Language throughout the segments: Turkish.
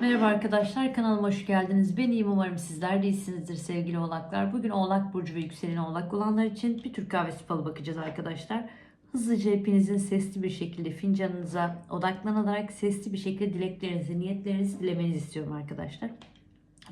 Merhaba arkadaşlar kanalıma hoş geldiniz. Ben iyiyim umarım sizler de iyisinizdir sevgili oğlaklar. Bugün oğlak burcu ve yükselen oğlak olanlar için bir Türk kahvesi falı bakacağız arkadaşlar. Hızlıca hepinizin sesli bir şekilde fincanınıza odaklanarak sesli bir şekilde dileklerinizi, niyetlerinizi dilemenizi istiyorum arkadaşlar.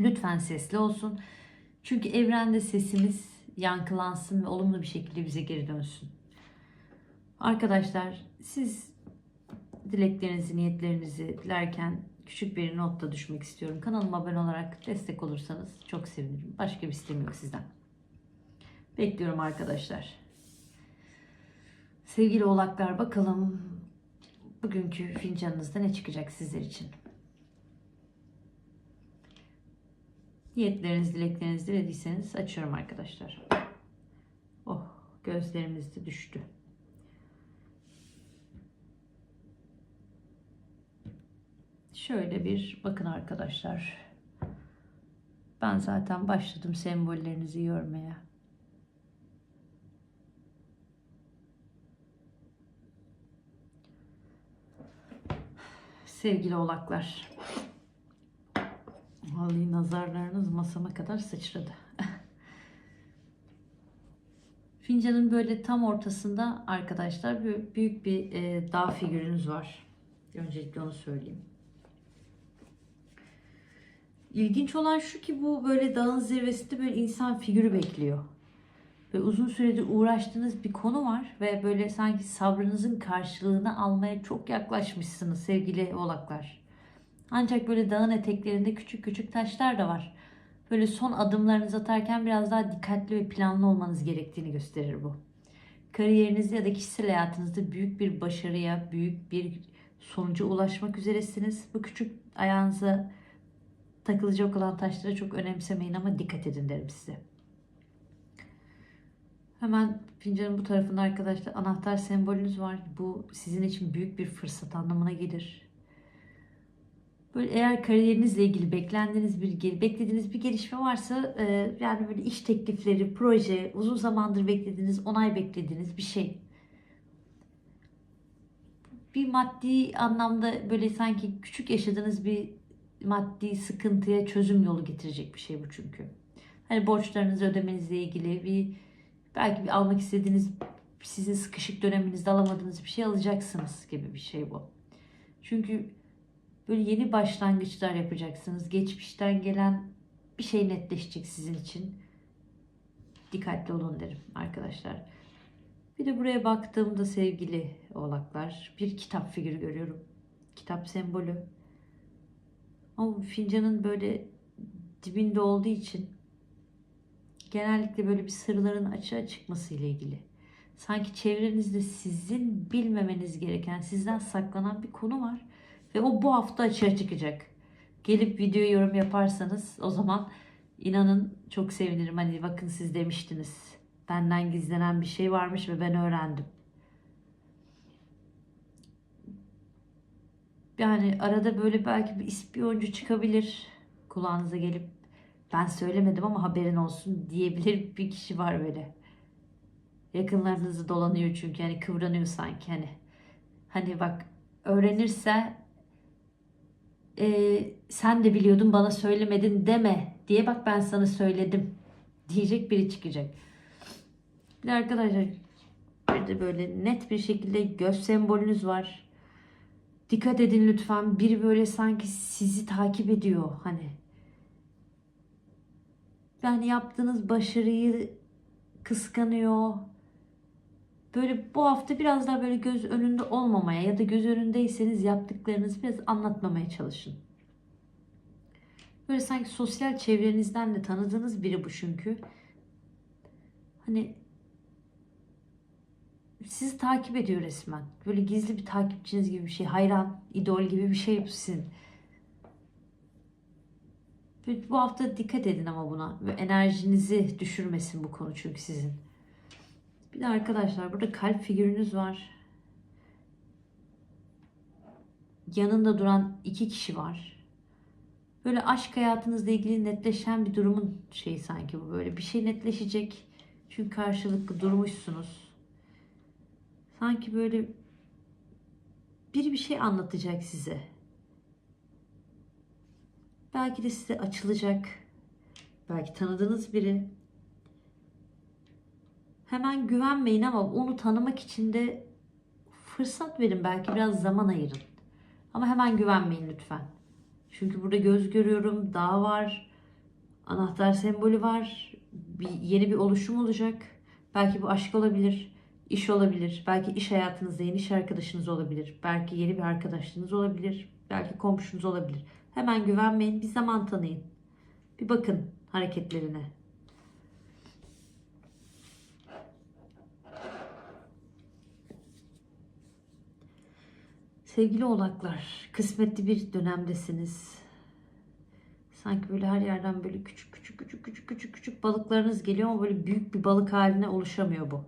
Lütfen sesli olsun. Çünkü evrende sesimiz yankılansın ve olumlu bir şekilde bize geri dönsün. Arkadaşlar siz dileklerinizi, niyetlerinizi dilerken küçük bir notla düşmek istiyorum. Kanalıma abone olarak destek olursanız çok sevinirim. Başka bir isteğim yok sizden. Bekliyorum arkadaşlar. Sevgili oğlaklar bakalım bugünkü fincanınızda ne çıkacak sizler için. Niyetleriniz, dilekleriniz dilediyseniz açıyorum arkadaşlar. Oh gözlerimiz de düştü. Şöyle bir bakın arkadaşlar. Ben zaten başladım sembollerinizi görmeye. Sevgili oğlaklar. Vallahi nazarlarınız masama kadar sıçradı. Fincanın böyle tam ortasında arkadaşlar büyük bir e, dağ figürünüz var. Öncelikle onu söyleyeyim. İlginç olan şu ki bu böyle dağın zirvesinde böyle insan figürü bekliyor. Ve uzun süredir uğraştığınız bir konu var ve böyle sanki sabrınızın karşılığını almaya çok yaklaşmışsınız sevgili oğlaklar. Ancak böyle dağın eteklerinde küçük küçük taşlar da var. Böyle son adımlarınızı atarken biraz daha dikkatli ve planlı olmanız gerektiğini gösterir bu. Kariyerinizde ya da kişisel hayatınızda büyük bir başarıya, büyük bir sonuca ulaşmak üzeresiniz. Bu küçük ayağınıza takılacak olan taşları çok önemsemeyin ama dikkat edin derim size. Hemen fincanın bu tarafında arkadaşlar anahtar sembolünüz var. Bu sizin için büyük bir fırsat anlamına gelir. Böyle eğer kariyerinizle ilgili beklendiğiniz bir beklediğiniz bir gelişme varsa e, yani böyle iş teklifleri, proje, uzun zamandır beklediğiniz, onay beklediğiniz bir şey. Bir maddi anlamda böyle sanki küçük yaşadığınız bir maddi sıkıntıya çözüm yolu getirecek bir şey bu çünkü. Hani borçlarınızı ödemenizle ilgili bir belki bir almak istediğiniz sizin sıkışık döneminizde alamadığınız bir şey alacaksınız gibi bir şey bu. Çünkü böyle yeni başlangıçlar yapacaksınız. Geçmişten gelen bir şey netleşecek sizin için. Dikkatli olun derim arkadaşlar. Bir de buraya baktığımda sevgili oğlaklar bir kitap figürü görüyorum. Kitap sembolü. Ama fincanın böyle dibinde olduğu için genellikle böyle bir sırların açığa çıkması ile ilgili. Sanki çevrenizde sizin bilmemeniz gereken, sizden saklanan bir konu var ve o bu hafta açığa çıkacak. Gelip video yorum yaparsanız o zaman inanın çok sevinirim. Hani bakın siz demiştiniz. Benden gizlenen bir şey varmış ve ben öğrendim. Yani arada böyle belki bir ispiyoncu çıkabilir. Kulağınıza gelip ben söylemedim ama haberin olsun diyebilir bir kişi var böyle. Yakınlarınızı dolanıyor çünkü hani kıvranıyor sanki hani. Hani bak öğrenirse e, sen de biliyordun bana söylemedin deme diye bak ben sana söyledim diyecek biri çıkacak. Bir arkadaşlar bir de böyle net bir şekilde göz sembolünüz var. Dikkat edin lütfen. Biri böyle sanki sizi takip ediyor hani. Yani yaptığınız başarıyı kıskanıyor. Böyle bu hafta biraz daha böyle göz önünde olmamaya ya da göz önündeyseniz yaptıklarınızı biraz anlatmamaya çalışın. Böyle sanki sosyal çevrenizden de tanıdığınız biri bu çünkü. Hani sizi takip ediyor resmen. Böyle gizli bir takipçiniz gibi bir şey. Hayran, idol gibi bir şey sizin. Bu hafta dikkat edin ama buna. Ve enerjinizi düşürmesin bu konu çünkü sizin. Bir de arkadaşlar burada kalp figürünüz var. Yanında duran iki kişi var. Böyle aşk hayatınızla ilgili netleşen bir durumun şeyi sanki bu böyle. Bir şey netleşecek. Çünkü karşılıklı durmuşsunuz. Sanki böyle biri bir şey anlatacak size. Belki de size açılacak. Belki tanıdığınız biri. Hemen güvenmeyin ama onu tanımak için de fırsat verin. Belki biraz zaman ayırın. Ama hemen güvenmeyin lütfen. Çünkü burada göz görüyorum, dağ var, anahtar sembolü var, bir, yeni bir oluşum olacak. Belki bu aşk olabilir, iş olabilir, belki iş hayatınızda yeni iş arkadaşınız olabilir, belki yeni bir arkadaşınız olabilir, belki komşunuz olabilir. Hemen güvenmeyin, bir zaman tanıyın. Bir bakın hareketlerine. Sevgili oğlaklar, kısmetli bir dönemdesiniz. Sanki böyle her yerden böyle küçük küçük küçük küçük küçük küçük balıklarınız geliyor ama böyle büyük bir balık haline oluşamıyor bu.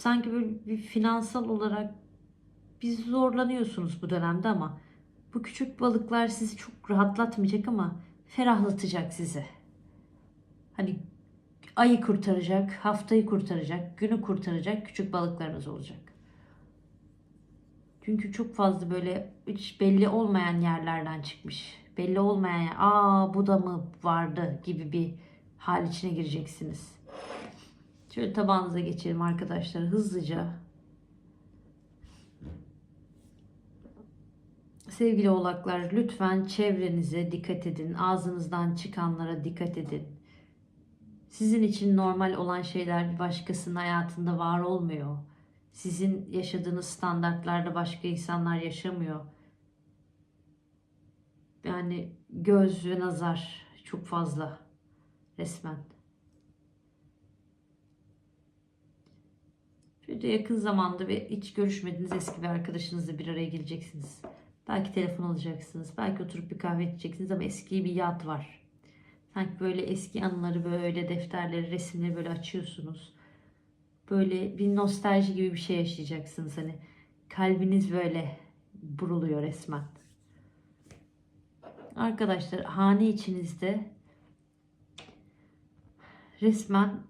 Sanki böyle bir finansal olarak biz zorlanıyorsunuz bu dönemde ama bu küçük balıklar sizi çok rahatlatmayacak ama ferahlatacak sizi. Hani ayı kurtaracak, haftayı kurtaracak, günü kurtaracak küçük balıklarınız olacak. Çünkü çok fazla böyle hiç belli olmayan yerlerden çıkmış. Belli olmayan aa bu da mı vardı gibi bir hal içine gireceksiniz. Şöyle tabağınıza geçelim arkadaşlar hızlıca. Sevgili oğlaklar lütfen çevrenize dikkat edin. Ağzınızdan çıkanlara dikkat edin. Sizin için normal olan şeyler bir başkasının hayatında var olmuyor. Sizin yaşadığınız standartlarda başka insanlar yaşamıyor. Yani göz ve nazar çok fazla resmen. De yakın zamanda ve hiç görüşmediğiniz eski bir arkadaşınızla bir araya geleceksiniz. Belki telefon alacaksınız. Belki oturup bir kahve içeceksiniz ama eski bir yad var. Sanki böyle eski anıları böyle defterleri, resimleri böyle açıyorsunuz. Böyle bir nostalji gibi bir şey yaşayacaksınız. Hani kalbiniz böyle buruluyor resmen. Arkadaşlar hane içinizde resmen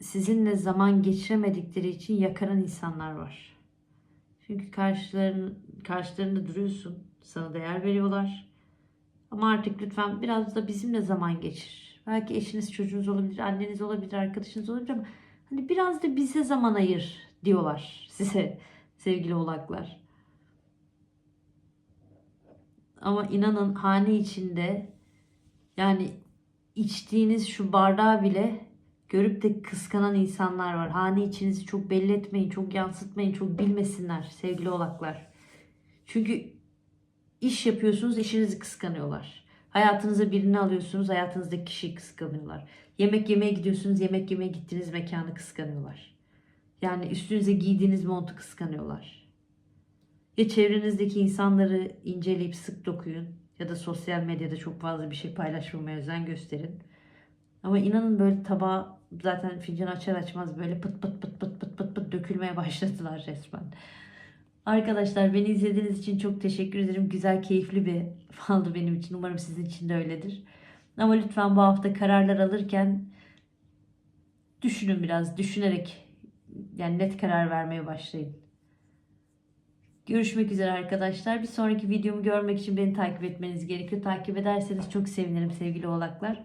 sizinle zaman geçiremedikleri için yakaran insanlar var. Çünkü karşıların, karşılarında duruyorsun. Sana değer veriyorlar. Ama artık lütfen biraz da bizimle zaman geçir. Belki eşiniz, çocuğunuz olabilir, anneniz olabilir, arkadaşınız olabilir ama hani biraz da bize zaman ayır diyorlar size sevgili oğlaklar. Ama inanın hane içinde yani içtiğiniz şu bardağı bile görüp de kıskanan insanlar var. Hane içinizi çok belli etmeyin, çok yansıtmayın, çok bilmesinler sevgili oğlaklar. Çünkü iş yapıyorsunuz, işinizi kıskanıyorlar. Hayatınıza birini alıyorsunuz, hayatınızdaki kişiyi kıskanıyorlar. Yemek yemeye gidiyorsunuz, yemek yemeye gittiğiniz mekanı kıskanıyorlar. Yani üstünüze giydiğiniz montu kıskanıyorlar. Ya çevrenizdeki insanları inceleyip sık dokuyun ya da sosyal medyada çok fazla bir şey paylaşmamaya özen gösterin. Ama inanın böyle tabağı zaten fincan açar açmaz böyle pıt pıt pıt pıt pıt pıt pıt dökülmeye başladılar resmen. Arkadaşlar beni izlediğiniz için çok teşekkür ederim. Güzel, keyifli bir faldı benim için. Umarım sizin için de öyledir. Ama lütfen bu hafta kararlar alırken düşünün biraz, düşünerek yani net karar vermeye başlayın. Görüşmek üzere arkadaşlar. Bir sonraki videomu görmek için beni takip etmeniz gerekiyor. Takip ederseniz çok sevinirim sevgili oğlaklar.